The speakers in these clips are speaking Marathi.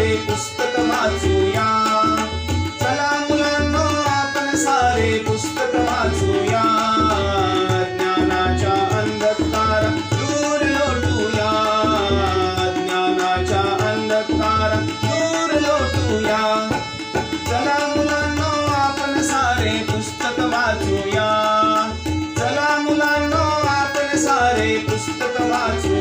सारे पुस्तक वाचूया. चला मुलांनो आपण सारे पुस्तक वाचूया. ज्ञानाच्या अंधकार दूर लोटूया. ज्ञानाच्या अंधकार दूर लोटूया. चला मुलांनो आपण सारे पुस्तक वाचूया. चला मुलांनो आपण सारे पुस्तक वाचूया.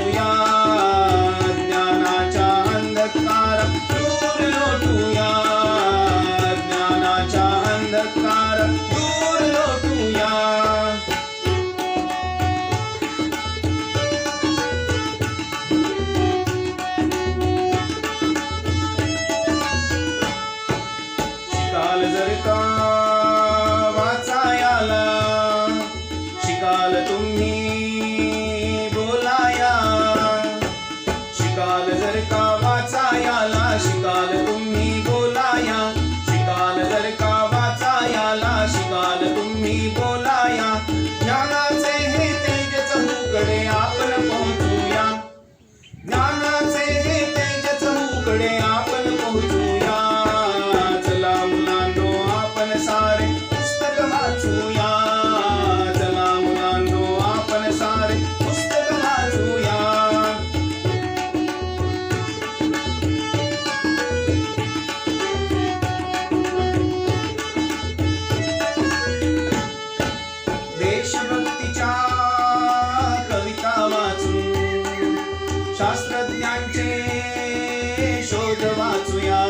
शिकाल जर का वाचायाला शिकाल तुम्ही बोलाया. शिकाल जर का वाचायाला शिकाल तुम्ही बोलाया. शिकाल जर का वाचायाला शिकाल तुम्ही बोलाया. ज्ञानाचे शोध वाचूया.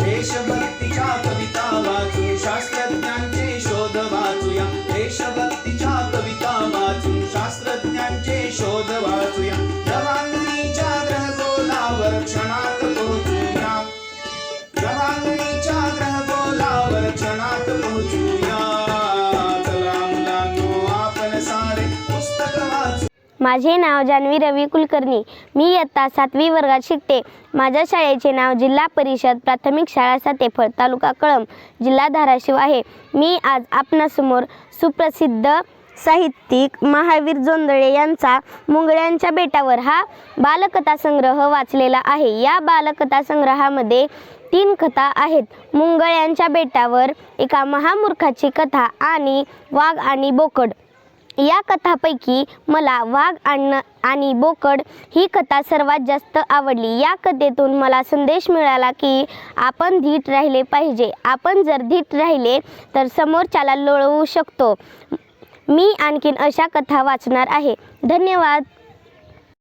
देशभक्तीच्या कविता वाचून शास्त्रज्ञांचे शोध वाचूया. देशभक्तीच्या कविता वाचून शास्त्रज्ञांचे शोध वाचूया. माझे नाव जान्हवी रवी कुलकर्णी. मी इयत्ता सातवी वर्गात शिकते. माझ्या शाळेचे नाव जिल्हा परिषद प्राथमिक शाळा सातेफळ तालुका कळंब जिल्हा धाराशिव आहे. मी आज आपणासमोर सुप्रसिद्ध साहित्यिक महावीर जोंदळे यांचा मुंगळ्यांच्या बेटावर हा बालकथा संग्रह वाचलेला आहे. या बालकथा संग्रहामध्ये तीन कथा आहेत. मुंगळ्यांच्या बेटावर एका महामूर्खाची कथा आणि वाघ आणि बोकड. या कथापैकी मला वाघ अन्न आणि बोकड ही कथा सर्वात जास्त आवडली. या कथेतून मला संदेश मिळाला की आपण धीट राहिले पाहिजे. आपण जर धीट राहिले तर समोरच्याला लोळवू शकतो. मी आणखीन अशा कथा वाचणार आहे. धन्यवाद.